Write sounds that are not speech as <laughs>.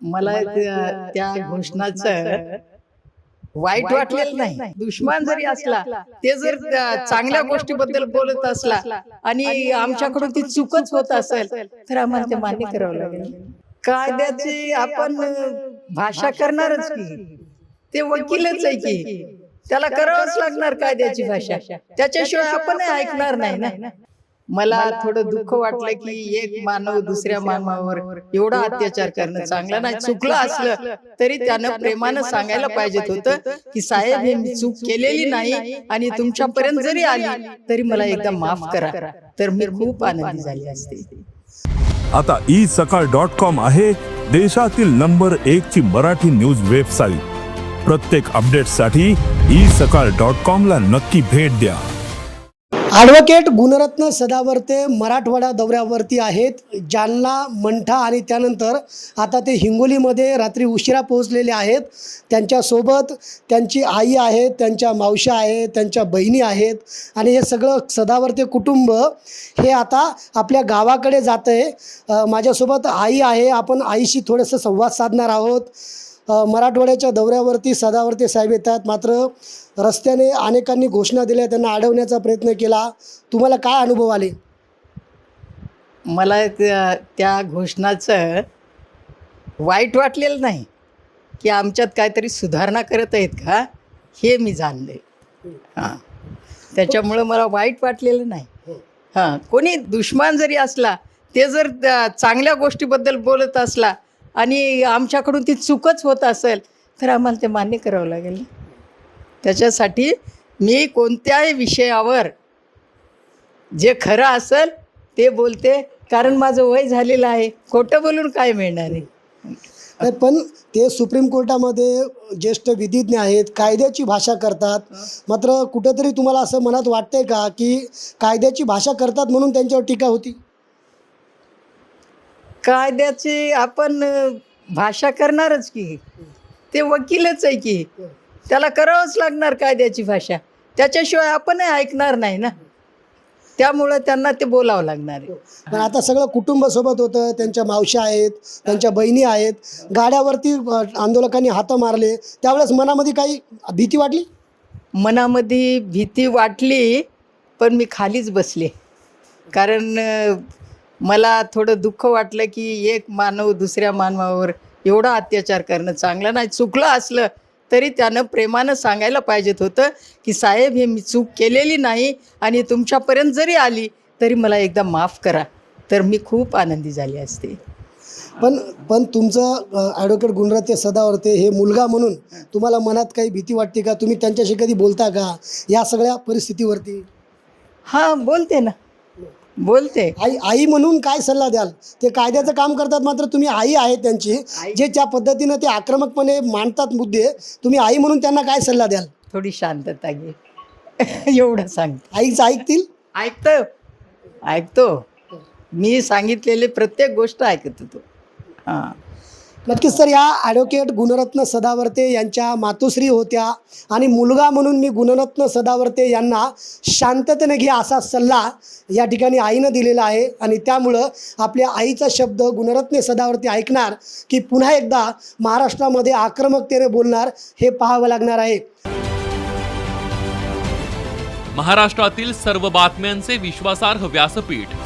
मला त्या- त्या घोषणाचं वाईट वाटलेलं नाही. दुश्मन जरी असला ते जर त्या चांगल्या गोष्टीबद्दल बोलत असला आणि आमच्याकडून ती चुकच होत असेल तर आम्हाला ते मान्य करावं लागेल. कायद्याची आपण भाषा करणारच की. ते वकीलच आहे की. त्याला करावंच लागणार कायद्याची भाषा. त्याच्याशिवाय आपण ऐकणार नाही ना. मला थोडं दुःख वाटलं की एक मानव दुसऱ्या मानवावर एवढा अत्याचार करणं. चांगलं नाही चुकलं असलं तरी त्यानं प्रेमानं सांगायला पाहिजेत होतं की साहेब हे मी चूक केलेली नाही आणि तुमच्यापर्यंत जरी आली तरी मला एकदा माफ करा. तर मी खूप आनंदी झाली असते. आता ई सकाळ डॉट कॉम आहे देशातील नंबर एक ची मराठी न्यूज वेबसाईट प्रत्येक अपडेटसाठी ई सकाळ डॉट कॉम ला नक्की भेट द्या. ॲडव्होकेट गुणरत्न सदावर्ते मराठवाडा दौऱ्यावरती आहेत. जालना मंठा आणि त्यानंतर आता ते हिंगोलीमध्ये रात्री उशिरा पोहोचलेले आहेत. त्यांच्यासोबत त्यांची आई आहे त्यांच्या मावशा आहेत त्यांच्या बहिणी आहेत आणि हे सगळं सदावर्ते कुटुंब हे आता आपल्या गावाकडे जातं आहे माझ्यासोबत आई आहे. आपण आईशी थोडंसं संवाद साधणार आहोत. मराठवाड्याच्या दौऱ्यावरती सदावर्ती साहेब येतात. मात्र रस्त्याने अनेकांनी घोषणा दिल्या त्यांना अडवण्याचा प्रयत्न केला. तुम्हाला काय अनुभव आले? मला त्या त्या घोषणाचं वाईट वाटलेलं नाही की आमच्यात काहीतरी सुधारणा करत आहेत का? हे मी जाणले. हां. त्याच्यामुळं मला वाईट वाटलेलं नाही. हां. कोणी दुश्मन जरी असला ते जर चांगल्या गोष्टीबद्दल बोलत असला आणि आमच्याकडून ती चूकच होत असेल तर आम्हाला ते मान्य करावं लागेल त्याच्यासाठी मी कोणत्याही विषयावर जे खरं असेल ते बोलते कारण माझं वय झालेलं आहे. खोटं बोलून काय मिळणार आहे? पण ते सुप्रीम कोर्टामध्ये ज्येष्ठ विधिज्ञ आहेत कायद्याची भाषा करतात. मात्र कुठेतरी तुम्हाला असं मनात वाटतंय का की कायद्याची भाषा करतात म्हणून त्यांच्यावर टीका होती? कायद्याची आपण भाषा करणारच की. ते वकीलच आहे की. त्याला करावंच लागणार कायद्याची भाषा. त्याच्याशिवाय आपणही ऐकणार नाही ना. त्यामुळं त्यांना ते बोलावं लागणार आहे. पण आता सगळं कुटुंब सोबत होतं. त्यांच्या मावश्या आहेत त्यांच्या बहिणी आहेत. गाड्यावरती आंदोलकांनी हातं मारले. त्यावेळेस मनामध्ये काही भीती वाटली? मनामध्ये भीती वाटली पण मी खालीच बसले. कारण मला थोडं दुःख वाटलं की एक मानव दुसऱ्या मानवावर एवढा अत्याचार करणं चांगलं नाही. चुकलं असलं तरी त्यानं प्रेमानं सांगायला पाहिजेत होतं की साहेब हे मी चूक केलेली नाही आणि तुमच्यापर्यंत जरी आली तरी मला एकदा माफ करा. तर मी खूप आनंदी झाली असते. पण पण तुमचं ॲडव्होकेट गुणरत्न सदावर्ते हे मुलगा म्हणून तुम्हाला मनात काही भीती वाटते का? तुम्ही त्यांच्याशी कधी बोलता का या सगळ्या परिस्थितीवरती? हां बोलते ना. बोलते. आई आई म्हणून काय सल्ला द्याल? ते कायद्याचं काम करतात मात्र तुम्ही आई आहे त्यांची. जे ज्या पद्धतीनं ते आक्रमकपणे मांडतात मुद्दे तुम्ही आई म्हणून त्यांना काय सल्ला द्याल? थोडी शांतता घे. <laughs> एवढं सांग आईचं ऐकतील? ऐकतो. ऐकतो. मी सांगितलेली प्रत्येक गोष्ट ऐकत होतो हां. नक्कीच तर या ॲडव्होकेट गुणरत्न सदावर्ते यांच्या मातोश्री होत्या आणि मुलगा म्हणून मी गुणरत्न सदावर्ते यांना शांततेने घ्या असा सल्ला या ठिकाणी आईनं दिलेला आहे. आणि त्यामुळं आपल्या आईचा शब्द गुणरत्न सदावर्ते ऐकणार की पुन्हा एकदा महाराष्ट्रामध्ये आक्रमकतेने बोलणार हे पाहावं लागणार आहे. महाराष्ट्रातील सर्व बातम्यांचे विश्वासार्ह व्यासपीठ